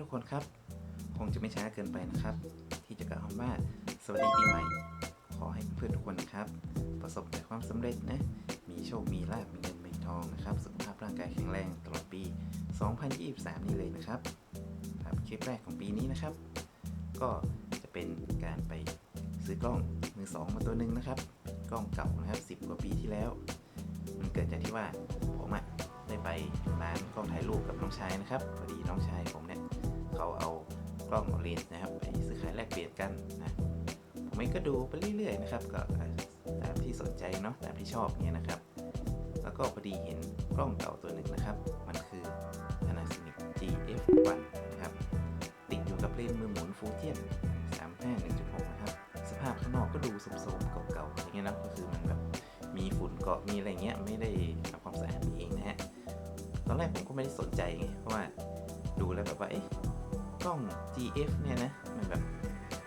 ทุกคนครับ คงจะไม่ช้าเกินไปนะครับ ที่จะกล่าวคำว่าสวัสดีปีใหม่ ขอให้เพื่อนทุกคนนะครับ ประสบแต่ความสำเร็จนะ มีโชค มีลาภมีเงินมีทองนะครับ สุขภาพร่างกายแข็งแรงตลอดปี 2023 นี้เลยนะครับครับคลิปแรกของปีนี้นะครับ ก็จะเป็นการไปซื้อกล้องมือสองมาตัวหนึ่งนะครับ กล้องเก่านะครับ10 กว่าปีที่แล้ว มันเกิดจากที่ว่าผมอะได้ไปร้านกล้องถ่ายรูปกับน้องชายนะครับพอดีน้องชายผม กล้องเลนส์นะครับไปซื้อขายแลกเปลี่ยนกันนะผมเองก็ดูไปเรื่อยๆนะครับก็ตามที่สนใจเนาะตามที่ชอบเนี่ยนะครับ แล้วก็พอดีเห็นกล้องเก่าตัวหนึ่งนะครับ มันคือ Panasonic GF1 นะครับติดอยู่กับเลนส์มือหมุนฟูเจียน35 1.6นะครับสภาพข้างนอกก็ดูสมๆเก่าๆอย่างเงี้ยนะก็คือมันแบบมีฝุ่นเกาะมีอะไรเงี้ยไม่ได้ทำความสะอาดเองนะฮะตอนแรกผมก็ไม่ได้สนใจไงเพราะว่าดูแล้วแบบว่าเอ๊ะ กล้อง GF เนี่ยนะ มันแบบ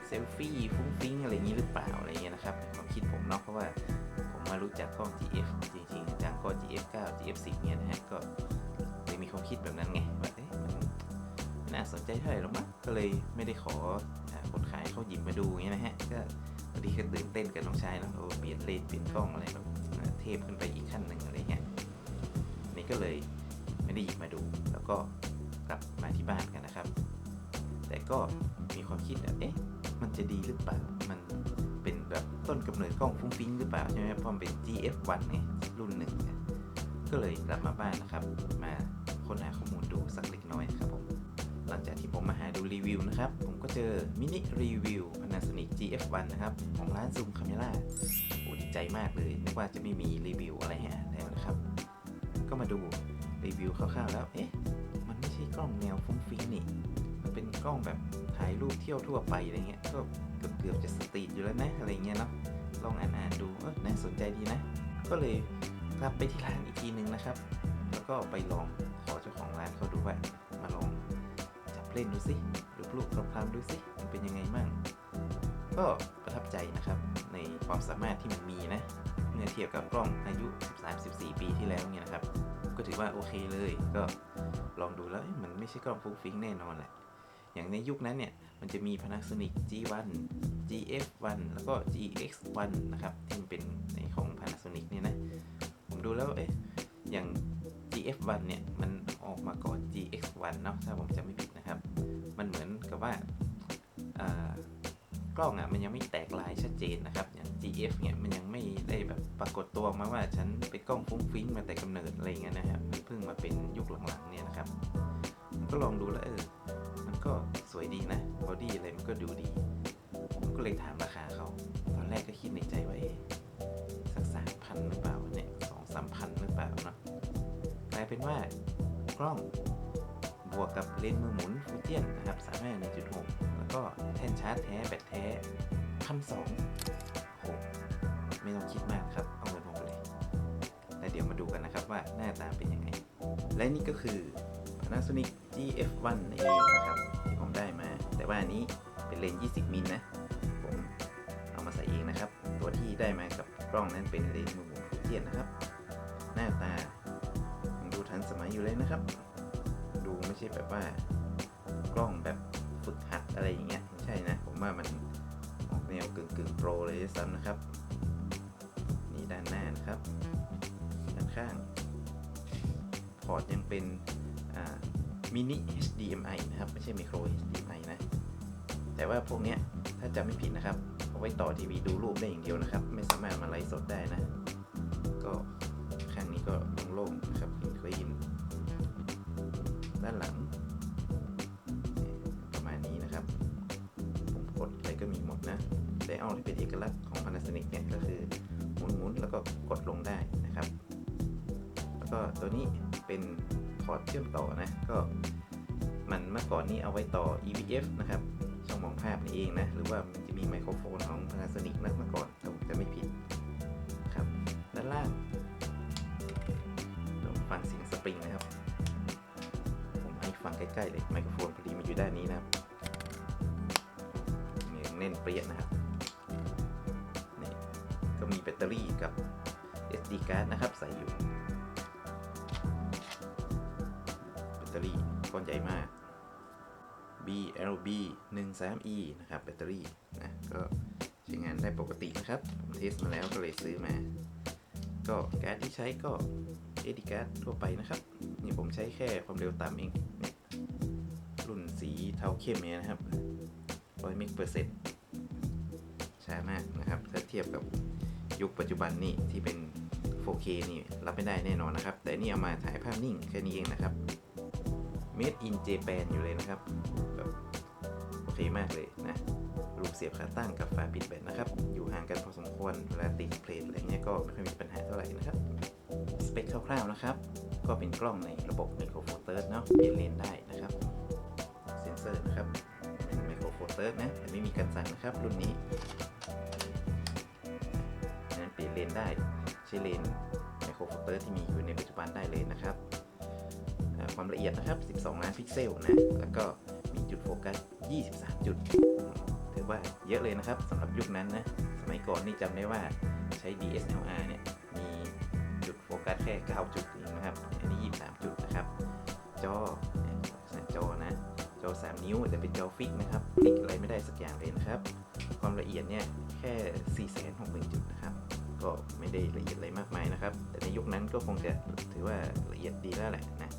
เซลฟี่ฟุ้งฟิ้งอะไรอย่างงี้หรือเปล่าอะไรเงี้ยนะครับความคิดผมเนาะเพราะว่าผมมารู้จักกล้อง GF จริงๆจากก็ GF9 GF10 เนี่ยนะฮะก็เลยมีความคิดแบบนั้นไงว่าเอ๊ะมันน่าสนใจเท่าไหร่หรอกมั้งก็เลยไม่ได้ขอคนขายเขาหยิบมาดูอย่างเงี้ยนะฮะก็พอดีก็ตื่นเต้นกับน้องชายแล้วโอ้เปลี่ยนเลนส์เปลี่ยนกล้องอะไรแบบเทพขึ้นไปอีกขั้นหนึ่งอะไรเงี้ยนี่ก็เลยไม่ได้หยิบมาดูแล้วก็กลับมาที่บ้านกันนะครับ แต่ก็มีความคิดแบบเอ๊ะมันจะดีหรือเปล่า มันเป็นแบบต้นกำเนิดกล้องฟุ้งฟิ้งหรือเปล่าใช่ไหมเพราะมันเป็น GF1 ไงรุ่นหนึ่งก็เลยกลับมาบ้านนะครับ มาค้นหาข้อมูลดูสักเล็กน้อยครับผมหลังจากที่ผมมาหาดูรีวิวนะครับ ผมก็เจอมินิรีวิว Panasonic GF1 นะครับ ของร้าน Zoom Camera โอ้ดีใจมากเลยนึกว่าจะไม่มีรีวิวอะไรให้อ่านแล้วนะครับ ก็มาดูรีวิวคร่าวๆแล้ว เอ๊ะ มันไม่ใช่กล้องแนวฟุ้งฟิ้งนี่ เป็นกล้องแบบถ่ายรูปเที่ยวทั่วไปอะไรเงี้ยก็เกือบๆจะสตรีทอยู่แล้วนะอะไรเงี้ยเนาะลองอ่านๆดูเออน่าสนใจดีนะ ก็เลยกลับไปที่ร้านอีกทีหนึ่งนะครับ แล้วก็ไปลองขอเจ้าของร้านเขาดูว่ามาลองจับเล่นดูสิดูรูปคลำๆดูสิมันเป็นยังไงมั่งก็ประทับใจนะครับในความสามารถที่มันมีนะเมื่อเทียบกับกล้องอายุ 13-14 ปีที่แล้วเนี่ยนะครับ ก็ถือว่าโอเคเลยก็ลองดูแล้วเอ๊ะมันไม่ใช่กล้องฟุ้งฟิ้งแน่นอนแหละ อย่างในยุคนั้นเนี่ย มันจะมี Panasonic G1 GF1 แล้วก็ GX1 นะครับที่มันเป็นในของ Panasonic เนี่ยนะ ผมดูแล้ว เอ๊ะ อย่าง GF1 เนี่ย มันออกมาก่อน GX1 เนาะถ้าผมจำไม่ผิดนะครับ มันเหมือนกับว่าอ่ากล้องอะมันยังไม่แตกลายชัดเจนนะครับอย่าง GF เนี่ยมันยังไม่ได้แบบปรากฏตัวมาว่าฉันเป็นกล้องฟุ้งฟิ้งมาแต่กำเนิดอะไรเงี้ยนะครับมันเพิ่งมาเป็นยุคหลังๆเนี่ยนะครับผมก็ลองดูแล้วเออ วยดีนะบอดี้อะไรมันก็ดูดี ผมก็เลยถามราคาเขา ตอนแรกก็คิดในใจว่าเอ๊ะสักสามพันหรือเปล่าเนี่ยสองสามพันหรือเปล่าเนาะกลายเป็นว่ากล้องบวกกับเลนส์มือหมุนฟูเจียนนะครับสามารถ1.6แล้วก็แท่นชาร์จแท้แบตแท้พันสองโหไม่ต้องคิดมากครับ เอาเงินผมไปเลยแล้วเดี๋ยวมาดูกันนะครับว่าหน้าตาเป็นยังไง และนี่ก็คือ Panasonic GF1 นั่นเองนะครับ แต่ว่าอันนี้เป็นเลนส์20มิลนะผมเอามาใส่เองนะครับ ตัวที่ได้มากับกล้องนั้นเป็นเลนส์มือหมุนฟูเจียนนะครับ หน้าตาดูทันสมัยอยู่เลยนะครับ ดูไม่ใช่แบบว่ากล้องแบบฝึกหัดอะไรอย่างเงี้ยใช่นะ ผมว่ามันออกแนวกึ่งกึ่งโปรเลยซ้ำนะครับ นี่ด้านหน้านะครับ ด้านข้าง พอร์ตยังเป็นมินิ HDMI นะครับ ไม่ใช่ micro HDMI แต่ว่าพวกนี้ถ้าจำไม่ผิดนะครับ เอาไว้ต่อทีวีดูรูปได้อย่างเดียวนะครับ ไม่สามารถมาไลฟ์สดได้นะ ก็ข้างนี้ก็โล่งๆนะครับคลีนด้านหลัง ประมาณนี้นะครับ ผมกดอะไรก็มีหมดนะแต่เอาที่เป็นเอกลักษณ์ของ Panasonic เนี่ยก็คือหมุนๆแล้วก็กดลงได้นะครับ แล้วก็ตัวนี้เป็นพอร์ตเชื่อมต่อนะก็มันเมื่อก่อนนี้เอาไว้ต่อ EVF นะครับ ภาพนี่เองนะ หรือว่ามันจะมีไมโครโฟนของ Panasonic นะเมื่อก่อนถ้าผมจะไม่ผิดครับ ด้านล่างลองฟังเสียงสปริงนะครับ ผมให้ฟังใกล้ๆเลยไมโครโฟนพอดีมันอยู่ด้านนี้นะครับเนียงแน่นเปรี้ยนะครับนี่ก็มีแบตเตอรี่กับ SD card นะครับ ใส่อยู่ แบตเตอรี่ก้อนใหญ่มาก BLB 1 3 E นะครับแบตเตอรี่นะก็ใช้งานได้ปกตินะครับผมเทสมาแล้วก็เลยซื้อมา ก็การ์ดที่ใช้ก็ AD การ์ดทั่วไปนะครับ นี่ผมใช้แค่ความเร็วต่ำเองเนี่ยรุ่นสีเทาเข้มเนี่ยนะครับร้อยมิกเปอร์เซ็นต์ช้ามากนะครับ ถ้าเทียบกับยุคปัจจุบันนี่ที่เป็น 4K นี่รับไม่ได้แน่นอนนะครับ แต่นี่เอามาถ่ายภาพนิ่งแค่นี้เองนะครับ Made in Japan อยู่เลยนะครับ เคมากเลยนะรูปเสียบขาตั้งกับฝาปิดแบตนะครับ อยู่ห่างกันพอสมควร เวลาติดเพลทอะไรเงี้ยก็ไม่ค่อยมีปัญหาเท่าไหร่นะครับ สเปคคร่าวๆนะครับ ก็เป็นกล้องในระบบไมโครโฟเตอร์เนาะเปลี่ยนเลนได้นะครับ เซนเซอร์นะครับเป็นไมโครโฟเตอร์นะแต่ไม่มีกันสั่นนะครับ รุ่นนี้นะเปลี่ยนเลนได้ใช้เลนไมโครโฟเตอร์ที่มีอยู่ในปัจจุบันได้เลยนะครับ ความละเอียดนะครับ 12 ล้านพิกเซลนะ แล้วก็มีจุดโฟกัส 23 จุด ถือว่าเยอะเลยนะครับสำหรับยุคนั้นนะ สมัยก่อนนี่จำได้ว่าใช้ DSLR เนี่ย มีจุดโฟกัสแค่ 9 จุดเองนะครับ อันนี้ 23 จุดนะครับ จอเนี่ยลักษณะจอนะ จอ 3 นิ้วแต่เป็นจอฟิกนะครับคลิกอะไรไม่ได้สักอย่างเลยนะครับ ความละเอียดเนี่ยแค่ 4 6 0 0 0จุดนะครับ ก็ไม่ได้ละเอียดอะไรมากมายนะครับ แต่ในยุคนั้นก็คงจะถือว่าละเอียดดีแล้วแหละนะ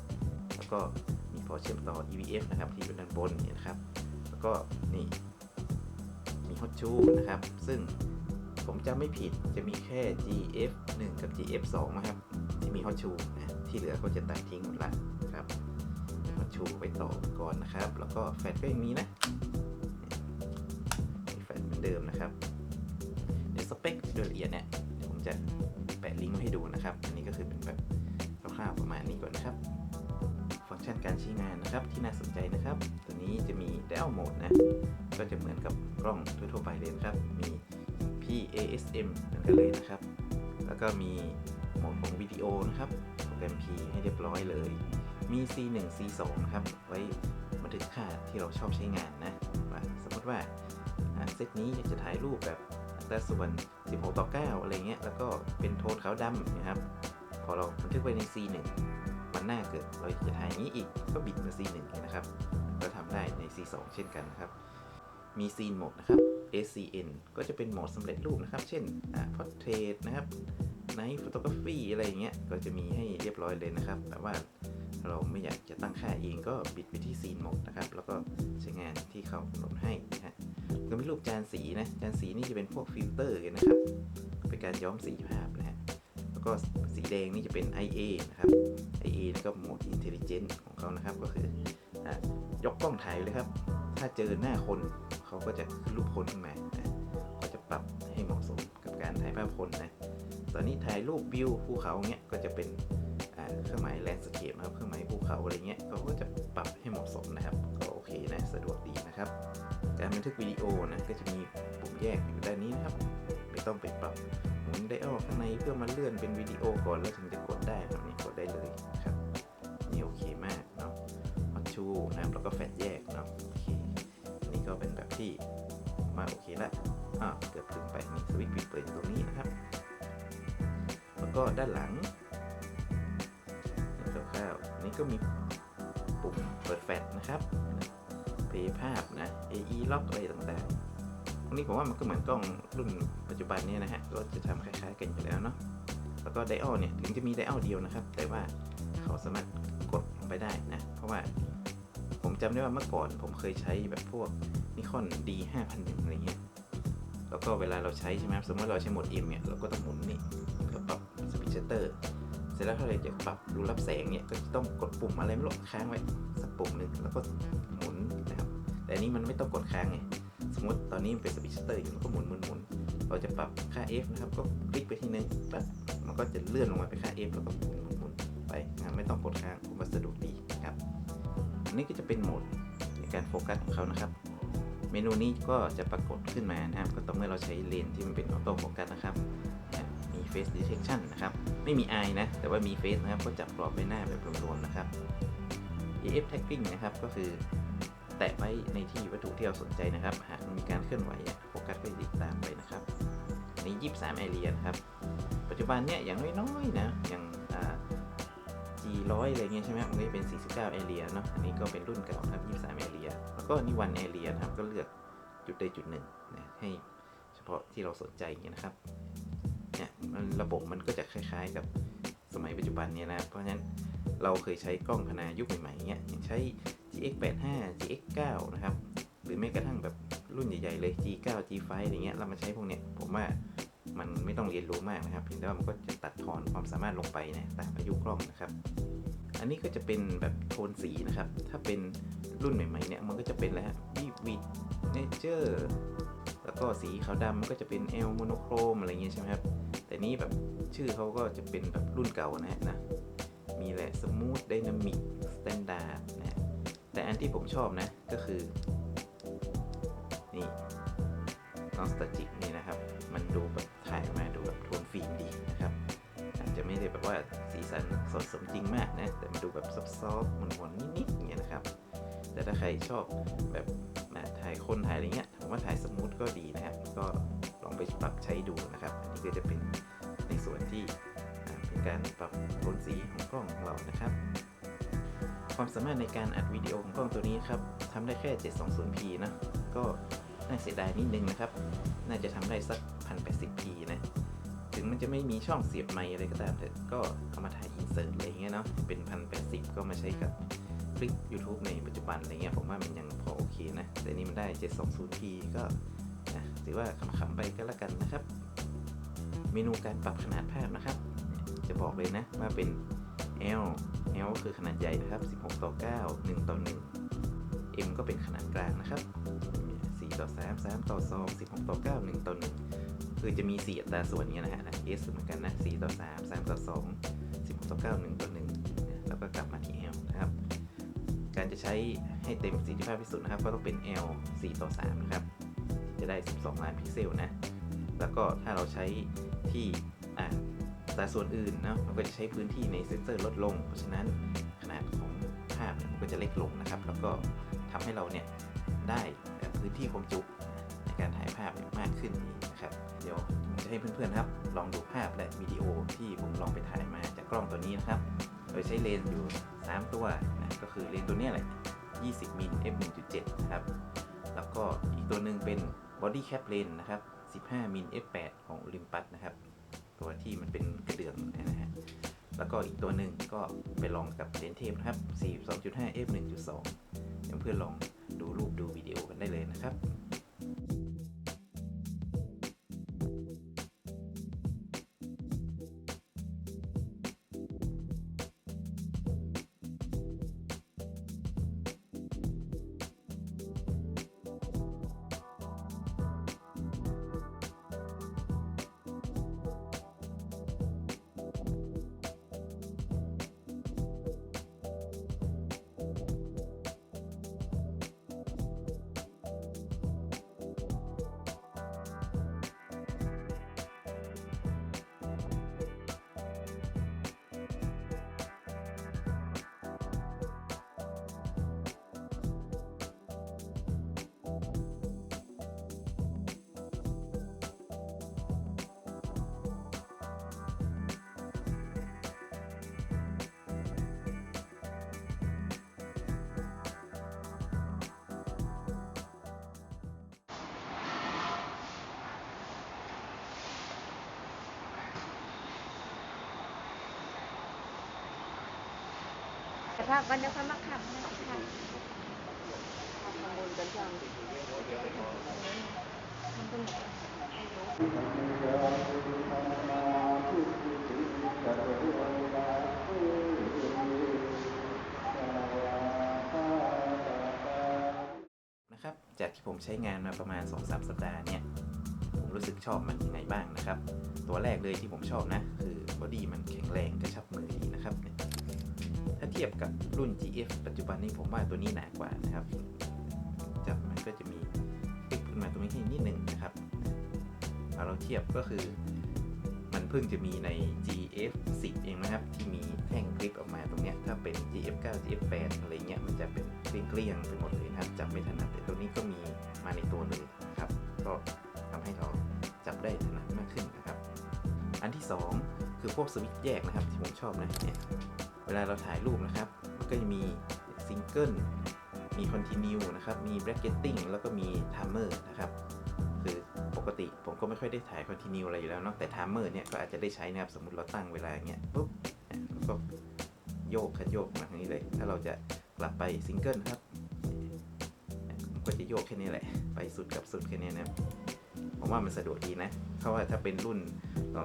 แล้วก็มีพอเชื่อมต่อ EVF นะครับที่อยู่ด้านบนนี่นะครับ ก็นี่มีฮอตชูนะครับ ซึ่งผมจำไม่ผิดจะมีแค่ GF 1 กับ GF 2นะครับ ที่มีฮอตชูนะที่เหลือก็จะตัดทิ้งหมดละนะครับฮอตชูไปต่อก่อนนะครับ แล้วก็แฟลชก็ยังมีนะมีแฟลชเหมือนเดิมนะครับ การใช้งานนะครับที่น่าสนใจนะครับ ตัวนี้จะมี Dial Mode นะ ก็จะเหมือนกับกล้องทั่วๆไปเลยนะครับ มี PASM เหมือนกันเลยนะครับ แล้วก็มีโหมดของวิดีโอนะครับโปรแกรม P ให้เรียบร้อยเลย มี C1 C2 นะครับ ไว้บันทึกค่าที่เราชอบใช้งานนะว่าสมมติว่าเซตนี้อยากจะถ่ายรูปแบบอัตราส่วน 16 ต่อ 9 อะไรเงี้ย แล้วก็เป็นโทนขาวดำนะครับ พอเราบันทึกไว้ใน C1 หน้าเกิดเราอยากจะถ่ายอย่างนี้อีกก็บิดมา C1 นะครับ ก็ทำได้ใน C2 เช่นกันนะครับ มีซีนโหมดนะครับ SCN ก็จะเป็นโหมดสำเร็จรูปนะครับ เช่นอ่า Portrait นะครับ Night Photography อะไรอย่างเงี้ยก็จะมีให้เรียบร้อยเลยนะครับ แต่ว่าเราไม่อยากจะตั้งค่าเองก็บิดไปที่ซีนโหมดนะครับ แล้วก็ใช้งานที่เขากำหนดให้นะฮะก็มีรูปจานสีนะ จานสีนี่จะเป็นพวกฟิลเตอร์กันนะครับ เป็นการย้อมสีภาพ ก็สีแดงนี่จะเป็น IA นะครับ IA นี่ก็โหมด Intelligent ของเขานะครับก็คืออยกกล้องถ่ายเลยครับ ถ้าเจอหน้าคนเขาก็จะขึ้นรูปคนขึ้นมานะก็จะปรับให้เหมาะสมกับการถ่ายภาพคนนะ ตอนนี้ถ่ายรูปวิวภูเขาเงี้ยก็จะเป็นเครื่องหมายแลนด์สเคปนะครับ เครื่องหมายภูเขาอะไรเงี้ยเขาก็จะปรับให้เหมาะสมนะครับ ก็โอเคนะ สะดวกดีนะครับ การบันทึกวิดีโอนะก็จะมีปุ่มแยกอยู่ด้านนี้นะครับ ไม่ต้องไปปรับ หมุนไดอัลข้างในเพื่อมาเลื่อนเป็นวิดีโอก่อนแล้วถึงจะกดได้แบบนี้กดได้เลยครับนี่โอเคมากเนาะฮอตชูนะครับแล้วก็แฟลชแยกเนาะโอเคอันนี้ก็เป็นแบบที่มาโอเคละอ่าเกือบถึงไปมีสวิตช์ปิดเปิดตรงนี้นะครับ แล้วก็ด้านหลังนี่คร่าวๆนนี้ก็มีปุ่มเปิดแฟลชนะครับเพย์ภาพนะ AE ล็อกอะไรต่างๆพวกนี้ผมว่ามันก็เหมือนกล้องรุ่น จจุบันนี่ยนะฮะก็จะทำคล้ายๆกันอยู่แล้วเนาะแล้วก็ไดอัลเนี่ยถึงจะมีไดอัลเดียวนะครับ แต่ว่าเขาสามารถกดลงไปได้นะ เพราะว่าผมจำได้ว่าเมื่อก่อนผมเคยใช้แบบพวกนิคอน D 5 0 0อะไรเงี้ยแล้วก็เวลาเราใช้ใช่ไหมสมมติเราใช้โหมด M เนี่ยเราก็ต้องหมุนนี่ก็ปรับสปีดชัตเตอร์เสร็จแล้วถ้าเราจะปรับรูรับแสงเนี่ยก็จะต้องกดปุ่มอะไรไม่รู้ค้างไว้สักปุ่มหนึ่งแล้วก็หมุนนะครับแต่อันนี้มันไม่ต้องกดค้างไง มติตอนนี้มันเป็นสปีดชัตเตอร์อยู่เราก็หมุนหมุนหมุนเราจะปรับค่า F นะครับ ก็คลิกไปที่นึงปั๊บมันก็จะเลื่อนลงมาเป็นค่า F แล้วก็หมุนหมุนหมุนไปนะไม่ต้องกดค้างมว่าสะดวกดีนะครับอันนี้ก็จะเป็นโหมดในการโฟกัสของเขานะครับ เมนูนี้ก็จะปรากฏขึ้นมานะครับ ก็ต่อเมื่อเราใช้เลนที่มันเป็นออโต้โฟกัสนะครับมี Face Detection นะครับ ไม่มี Eye นะ แต่ว่ามี Face นะครับ ก็จับกรอบใบหน้าแบบรวมๆนะครับ EF Tagging นะครับ ก็คือ แตะไว้ในที่วัตถุที่เราสนใจนะครับ หากมีการเคลื่อนไหวโฟกัสก็จะติดตามไปนะครับอันนี้ 23 a r e a นครับ ปัจจุบันเนี่ยอย่างน้อยๆนะ อย่างอ่า G100 อะไรเงี้ยใช่ไหมมันก็จะเป็น 49 a r e a เนาะ อันนี้ก็เป็นรุ่นเก่าครับ 23 a r e a แล้วแล้วก็นี่วันแอเรียนะครับ ก็เลือกจุดใดจุดหนึ่งนะให้เฉพาะที่เราสนใจเงี้ยนะครับ เนี่ยระบบมันก็จะคล้ายๆกับสมัยปัจจุบันเนี่ยนะ เพราะฉะนั้นเราเคยใช้กล้องพนายุคใหม่ๆเงี้ยย่างใช้ GX85 GX9 นะครับ หรือแม้กระทั่งแบบรุ่นใหญ่ๆเลย G9 G5 อะไรเงี้ยเรามาใช้พวกเนี้ยผมว่ามันไม่ต้องเรียนรู้มากนะครับเพียงแต่ว่ามันก็จะตัดทอนความสามารถลงไปนะตามอายุกล้องนะครับ อันนี้ก็จะเป็นแบบโทนสีนะครับ ถ้าเป็นรุ่นใหม่ๆเนี่ยมันก็จะเป็นแล้ววิวิดเนเจอร์แล้วก็สีขาวดำมันก็จะเป็นเอลโมโนโครมอะไรเงี้ยใช่ไหมครับ แต่นี้แบบชื่อเขาก็จะเป็นแบบรุ่นเก่านะฮะนะ มีแหละสมูทไดนามิกสแตนดาร์ดนะ แต่อันที่ผมชอบนะก็คือ นี่นอสตาจิกนี่นะครับ มันดูแบบถ่ายมาดูแบบโทนฟิล์มดีนะครับ อาจจะไม่ได้แบบว่าสีสันสดสมจริงมากนะ แต่มันดูแบบซอฟต์ๆหมนๆนิดๆอย่างเงี้ยนะครับ แต่ถ้าใครชอบแบบถ่ายคนถ่ายอะไรเงี้ยผมว่าถ่ายสมูทก็ดีนะครับก็ลองไปปรับใช้ดูนะครับ อันนี้ก็จะเป็นในส่วนที่เป็นการปรับโทนสีของกล้องของเรานะครับ ความสามารถในการอัดวิดีโอของกล้องตัวนี้ครับทำได้แค่ 720p นะ ก็น่าเสียดายนิดนึงนะครับ น่าจะทำได้สัก 1080p นะ ถึงมันจะไม่มีช่องเสียบไมค์อะไรก็ตามแต่ก็เอามาถ่ายอินเสิร์ตอะไรอย่างเงี้ยเนาะ เป็น 1080 ก็มาใช้กับคลิป YouTube ในปัจจุบันอะไรเงี้ยผมว่ามันยังพอโอเคนะ แต่นี่มันได้ 720p ก็นะถือว่าขำๆไปก็แล้วกันนะครับ เมนูการปรับขนาดภาพนะครับ จะบอกเลยนะว่าเป็น L L ก็คือขนาดใหญ่นะครับ 16 ต่อ 9 1 ต่อ 1 M ก็เป็นขนาดกลางนะครับ 4 ต่อ 3 3 ต่อ 2 16 ต่อ 9 1 ต่อ 1 คือจะมี 4 อัตราส่วนเนี้ยนะฮะ S เหมือนกันนะ 4 ต่อ 3 3 ต่อ 2 16 ต่อ 9 1 ต่อ 1 แล้วก็กลับมาที่ L นะครับ การจะใช้ให้เต็มประสิทธิภาพที่สุดนะครับ ก็ต้องเป็น L 4 ต่อ 3 นะครับ จะได้ 12 ล้านพิกเซลนะ แล้วก็ถ้าเราใช้ที่อ่า อัตราส่วนอื่นนะมันก็จะใช้พื้นที่ในเซนเซอร์ลดลง เพราะฉะนั้นขนาดของภาพเนี่ยมันก็จะเล็กลงนะครับ แล้วก็ทำให้เราเนี่ยได้พื้นที่ความจุในการถ่ายภาพมากขึ้นนะครับ เดี๋ยวผมจะให้เพื่อนๆครับ ลองดูภาพและวิดีโอที่ผมลองไปถ่ายมาจากกล้องตัวนี้นะครับ โดยใช้เลนส์อยู่ 3 ตัวนะก็คือเลนส์ตัวนี้ยแหละ 20มิล f 1.7นะครับ แล้วก็อีกตัวหนึ่งเป็น body cap lens นะครับ 15มิล f 8ของ Olympus นะครับ ตัวที่มันเป็นกระเดื่องนะฮะแล้วก็อีกตัวหนึ่งก็ไปลองกับเลนเทปนะครับ 42.5 f 1.2เดี๋ยวเพื่อนลองดูรูปดูวิดีโอกันได้เลยนะครับ แต่ภาพวันเดียวค่อยมาขับให้ค่ะทำบุญกันจังมันเป็นะครับ จากที่ผมใช้งานมาประมาณ 2-3 สัปดาห์เนี่ยผมรู้สึกชอบมันยังไงบ้างนะครับ ตัวแรกเลยที่ผมชอบนะ คือบอดี้มันแข็งแรงกระชับชับ เทียบกับรุ่น GF ปัจจุบันนี้ผมว่าตัวนี้หนากว่านะครับจับมันก็จะมีติ๊กขึ้นมาตรงนี้นิดนึงนะครับเราเทียบก็คือ มันเพิ่งจะมีใน GF 10เองนะครับ ที่มีแท่งกริปออกมาตรงนี้ถ้าเป็น GF 9 GF 8อะไรเงี้ยมันจะเป็นเกลี้ยงๆไปหมดเลยนะครับจับไม่ถนัดแต่ตัวนี้ก็มีมาในตัวเลยนะครับ ก็ทำให้เราจับได้ถนัดมากขึ้นนะครับ อันที่ 2 คือพวกสวิตช์แยกนะครับที่ผมชอบนะเนี่ย เวลาเราถ่ายรูปนะครับก็จะมีซิงเกิลมี continue นะครับ มี bracketing แล้วก็มี timer นะครับ คือปกติผมก็ไม่ค่อยได้ถ่าย continue อะไรอยู่แล้วเนาะแต่ timer เนี่ยก็อาจจะได้ใช้นะครับ สมมติเราตั้งเวลาอย่างเงี้ยปุ๊บก็โยกคันโยกมาทางนี้เลย ถ้าเราจะกลับไปซิงเกิลครับ ก็จะโยกแค่นี้แหละ ไปสุดกับสุดแค่นี้นะครับ ผมว่ามันสะดวกดีนะ เพราะว่าถ้าเป็นรุ่น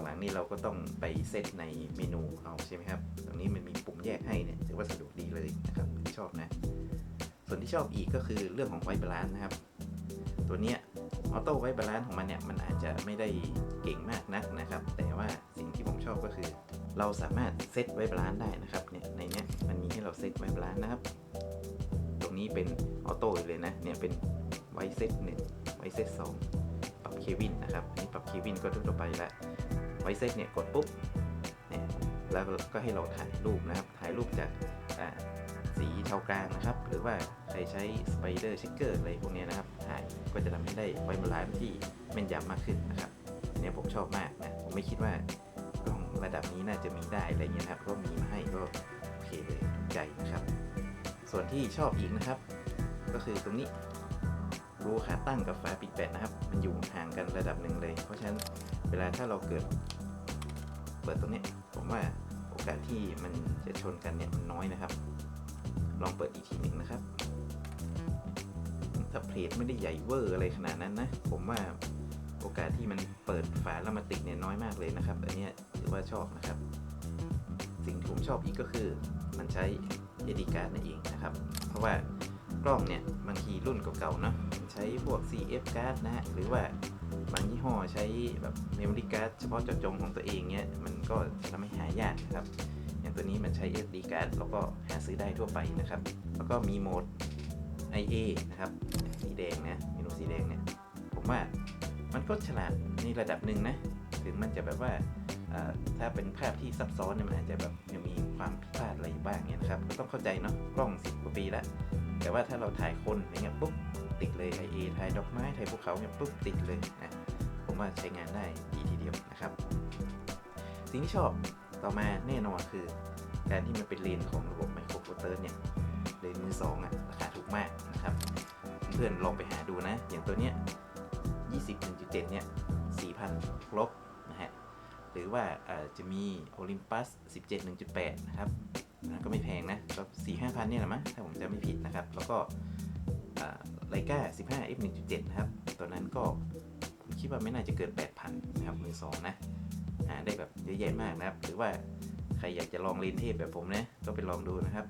หลังๆนี่เราก็ต้องไปเซตในเมนูเอาใช่ไหมครับ ตรงนี้มันมีปุ่มแยกให้เนี่ยถือว่าสะดวกดีเลยนะครับชอบนะ ส่วนที่ชอบอีกก็คือเรื่องของไวบาลานซ์นะครับ ตัวเนี้ยออโต้ไวบาลานซ์ของมันเนี่ยมันอาจจะไม่ได้เก่งมากนักนะครับ แต่ว่าสิ่งที่ผมชอบก็คือ เราสามารถเซตไวบาลานซ์ได้นะครับเนี่ยในเนี้ยมันมีให้เราเซตไวบาลานซ์นะครับตรงนี้เป็นออโต้เลยนะเนี่ยเป็นไวเซตหนึ่งไวเซตสอง เควินนะครับอันนี้ปรับเควินก็ทั่วไปแล้วไวเซตเนี่ยกดปุ๊บเนี่ยแล้วก็ให้เราถ่ายรูปนะครับ ถ่ายรูปจากสีเทากลางนะครับ หรือว่าใครใช้สไปเดอร์เชคเกอร์อะไรพวกนี้นะครับถ่ายก็จะทำให้ได้ไวบาลานซ์ที่แม่นยำมากขึ้นนะครับเนี่ยผมชอบมากนะผมไม่คิดว่ากล้องระดับนี้น่าจะมีได้อะไรเงี้ยนะครับก็มีมาให้ก็โอเคเลยถูกใจนะครับ ส่วนที่ชอบอีกนะครับ ก็คือตรงนี้ รูขาตั้งกับฝาปิดแปดนะครับ มันอยู่ห่างกันระดับหนึ่งเลย เพราะฉะนั้นเวลาถ้าเราเกิด เปิดตรงนี้ผมว่าโอกาสที่มันจะชนกันเนี่ยมันน้อยนะครับ ลองเปิดอีกทีหนึ่งนะครับ ถ้าเพลทไม่ได้ใหญ่เวอร์อะไรขนาดนั้นนะ ผมว่าโอกาสที่มันเปิดฝาแล้วมาติดเนี่ยน้อยมากเลยนะครับ อันนี้ถือว่าชอบนะครับ สิ่งที่ผมชอบอีกก็คือมันใช้ SD card นั่นเองนะครับ เพราะว่า กล้องเนี่ยบางทีรุ่นเก่าๆเนาะมันใช้พวก CF card นะฮะหรือว่าบางยี่ห้อใช้แบบ memory card เฉพาะเจาะจงของตัวเองเนี่ยมันก็จะทำให้หายากนะครับ อย่างตัวนี้มันใช้ SD card แล้วก็หาซื้อได้ทั่วไปนะครับ แล้วก็มีโหมด IA นะครับสีแดงนะเมนูสีแดงเนี่ยผมว่ามันก็ฉลาดในระดับหนึ่งนะถึงมันจะแบบว่าถ้าเป็นภาพที่ซับซ้อนเนี่ยมันอาจจะแบบยังมีความผิดพลาดอะไรอยู่บ้างเนี่ยนะครับ ก็ต้องเข้าใจเนาะกล้อง 10 กว่าปีแล้ว แต่ว่าถ้าเราถ่ายคนอย่างเงี้ยปุ๊บติดเลย IA ถ่ายดอกไม้ถ่ายภูเขาเนี่ยปุ๊บติดเลยนะผมว่าใช้งานได้ดีทีเดียวนะครับ สิ่งที่ชอบต่อมาแน่นอนคือ การที่มันเป็นเลนของระบบไมโครโฟเตอร์เนี่ยเลนมือสองอะราคาถูกมากนะครับ เพื่อนลองไปหาดูนะ อย่างตัวเนี้ย20.7เนี่ย 4,000ครบนะฮะ หรือว่าจะมี Olympus 17.1.8 นะครับ นะก็ไม่แพงนะก็4 5พันเนี่ยแหละมั้งถ้าผมจำไม่ผิดนะครับ แล้วก็ไลกา15 f 1.7นะครับตัวนั้นก็ผมคิดว่าไม่น่าจะเกิน 8,000นะครับมือสองนะหาได้แบบเยอะแยะมากนะครับ หรือว่าใครอยากจะลองเลนเทพแบบผมนะ ก็ไปลองดูนะครับ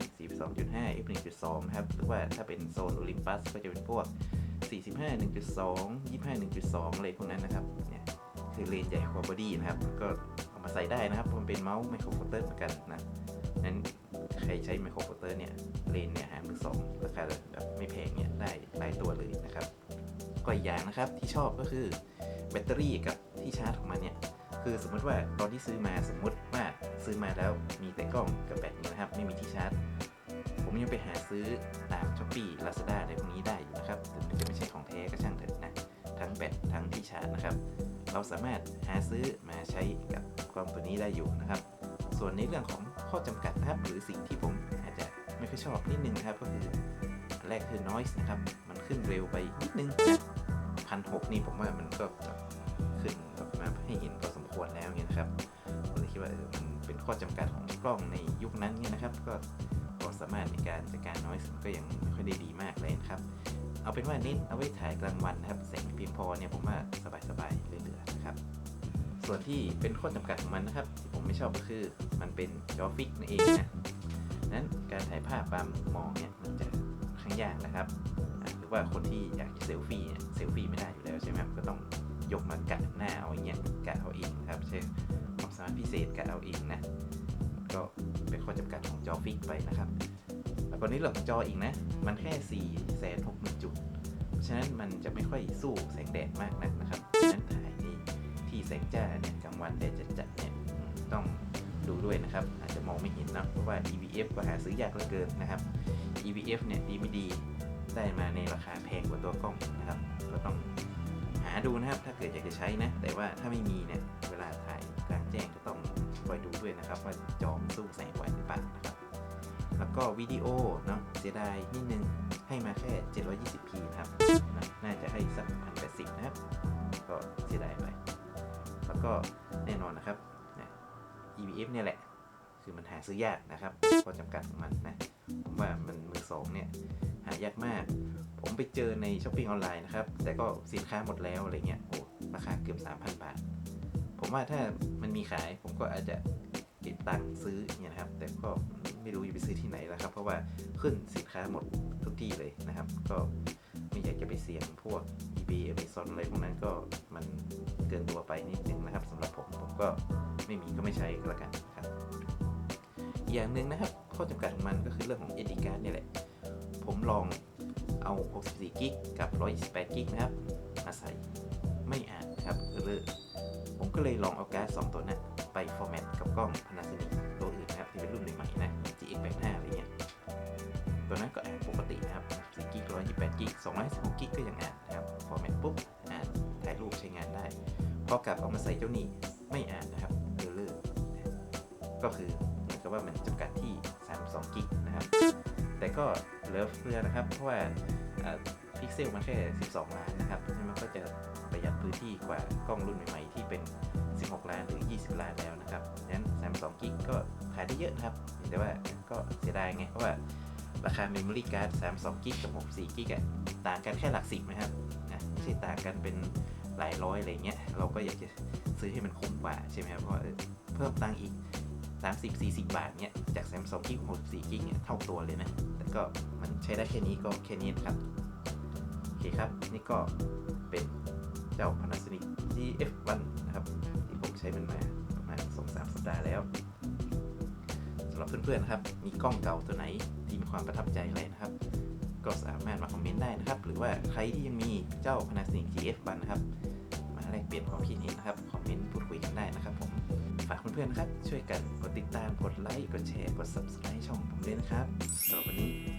42.5 f 1.2นะครับ หรือว่าถ้าเป็นโซน Olympus ก็จะเป็นพวก 45 1.2 25 1.2 อะไรพวกนั้นนะครับ เนี่ยคือเลนใหญ่กว่าบอดี้นะครับ ก็เอามาใส่ได้นะครับ มันเป็นเมาส์ไมโครโฟเตอร์เหมือนกันนะ นั้นใครใช้ไมโครโฟเตอร์เนี่ยเลนเนี่ยหามือสองราคาแบบไม่แพงเนี่ยได้หลายตัวเลยนะครับ ก็อีกอย่างนะครับที่ชอบก็คือแบตเตอรี่กับที่ชาร์จของมันเนี่ยคือสมมติว่าตอนที่ซื้อมาสมมติว่าซื้อมาแล้วมีแต่กล้องกับแบตนี่ยนะครับ ไม่มีที่ชาร์จ ผมยังไปหาซื้อตามช้อปปี้ลาซาด้าอะไรพวกนี้ได้อยู่นะครับถึงมันจะไม่ใช่ของแท้ก็ช่างเถอะนะทั้งแบตทั้งที่ชาร์จนะครับ เราสามารถหาซื้อมาใช้กับกล้องตัวนี้ได้อยู่นะครับ ส่วนในเรื่องของ ข้อจำกัดนะครับ หรือสิ่งที่ผมอาจจะไม่ค่อยชอบนิดนึงนะครับ ก็คืออันแรกคือ noise นะครับ มันขึ้นเร็วไปนิดนึงพันหกนี่ผมว่ามันก็ขึ้นแบบมาให้เห็นพอสมควรแล้วเนี่ยนะครับผมเลยคิดว่ามันเป็นข้อจำกัดของกล้องในยุคนั้นเนี่ยนะครับ ก็ความสามารถในการจัดการ noise ก็ยังไม่ค่อยได้ดีมากเลยนะครับเอาเป็นว่าน้นเอาไว้ถ่ายกลางวันนะครับแสงเพียงพอเนี่ยผมว่าสบายๆเหลือๆนะครับ ส่วนที่เป็นข้อจำกัดของมันนะครับ ไม่ชอบก็คือมันเป็นจอฟิกนั่นเองนะนั้นการถ่ายภาพตามมุมมองเนี่ยมันจะค่อนข้างยากนะครับ หรือว่าคนที่อยากเซลฟี่เนี่ยเซลฟี่ไม่ได้อยู่แล้วใช่ไหมก็ต้องยกมากะหน้าเอาอย่างเงี้ยกะเอาเองครับใช่ความสามารถพิเศษกะเอาเองนะก็เป็นข้อจำกัดของจอฟิกไปนะครับแล้วก็ในเรื่องของจออีกนะ มันแค่4 6 0 0 0 0จุดเพราะฉะนั้นมันจะไม่ค่อยสู้แสงแดดมากนักนะครับ ฉะนั้นถ่ายในที่แสงจ้าเนี่ยกลางวันแดดจัดๆเนี่ย ต้องดูด้วยนะครับ อาจจะมองไม่เห็นนะเพราะว่า EVF ก็หาซื้อยากเหลือเกินนะครับ EVF เนี่ยดีไม่ดีได้มาในราคาแพงกว่าตัวกล้องนะครับ ก็ต้องหาดูนะครับ ถ้าเกิดอยากจะใช้นะ แต่ว่าถ้าไม่มีเนี่ยเวลาถ่ายกลางแจ้งก็ต้องคอยดูด้วยนะครับ ว่าจอมสู้แสงไหวหรือเปล่านะครับ แล้วก็แล้วก็วิดีโอเนาะเสียดายนิดนึงให้มาแค่ 720p นะครับนะน่าจะให้สัก1080นะครับ ก็เสียดายไป แล้วก็แน่นอนนะครับ EVF เนี่ยแหละ คือมันหาซื้อยากนะครับข้อจำกัดของมันนะ ผมว่ามันมือสองเนี่ย หายากมาก ผมไปเจอในช้อปปิ้งออนไลน์นะครับ แต่ก็สินค้าหมดแล้วอะไรเงี้ยโอ้ราคาเกือบ 3,000 บาท ผมว่าถ้ามันมีขายผมก็อาจจะเก็บตังซื้อเงี้ยนะครับ แต่ก็ไม่รู้จะไปซื้อที่ไหนแล้วครับ เพราะว่าขึ้นสินค้าหมดทุกที่เลยนะครับ ก็ไม่อยากจะไปเสี่ยงพวก eBay Amazon อะไรพวกนั้นก็มันเกินตัวไปนิดนึงนะครับสำหรับผมผมก็ ไม่มีก็ไม่ใช้ก็แล้วกันครับอย่างหนึ่งนะครับข้อจำกัดของมันก็คือเรื่องของ SD card เนี่ยแหละ ผมลองเอา 64กิกกับ 128กิกนะครับ มาใส่ไม่อ่านครับเออร์ผมก็เลยลองเอาการ์ด2ตัวนั้นไปฟอร์แมตกับกล้อง Panasonic ตัวอื่นนะครับ ที่เป็นรุ่นใหม่ๆนะ GX85 อะไรเงี้ย ตัวนั้นก็อ่านปกตินะครับ4กิก128กิก256กิกก็ยังอ่านนะครับ ฟอร์แมตปุ๊บ อ่านถ่ายรูปใช้งานได้ พอกลับเอามาใส่เจ้านี้ไม่อ่านนะ ก็คือเหมือนกับว่ามันจำกัดที่ 32 กิกนะครับ แต่ก็เหลือเฟือนะครับ เพราะว่าพิกเซลมันแค่ 12 ล้านนะครับเพราะฉะนั้นมันก็จะประหยัดพื้นที่กว่ากล้องรุ่นใหม่ๆ ที่เป็น 16 ล้านหรือ 20 ล้านแล้วนะครับดังนั้น 32 กิกก็ขายได้เยอะนะครับ แต่ว่าก็เสียดายไง เพราะว่าราคา Memory Card 32 กิกกับ64 กิกอะต่างกันแค่หลักสิบนะครับนะไม่ใช่ต่างกันเป็นหลายร้อยอะไรเงี้ย เราก็อยากจะซื้อให้มันคุ้มกว่าใช่ไหมครับ เพราะเออเพิ่มตังค์อีก 30 40 บาทเนี่ยจาก Samsung กิก64กิกเนี่ยเท่าตัวเลยนะ แต่ก็มันใช้ได้แค่นี้ก็แค่นี้นครับ โอเคครับ นี่ก็เป็นเจ้า Panasonic GF1 นะครับ ที่ผมใช้มันมาประมาณ 2-3 สัปดาห์แล้วสำหรับเพื่อนๆนะครับ มีกล้องเก่าตัวไหนที่มีความประทับใจอะไรนะครับ ก็สามารถมาคอมเมนต์ได้นะครับ หรือว่าใครที่ยังมีเจ้า Panasonic GF1 นะครับ มาแลกเปลี่ยนความคิดเห็นนะครับ คอมเมนต์พูดคุยกันได้นะครับผม เพื่อนๆครับ ช่วยกันกดติดตามกดไลค์กดแชร์กด subscribe ช่องผมด้วยนะครับสำหรับวันนี้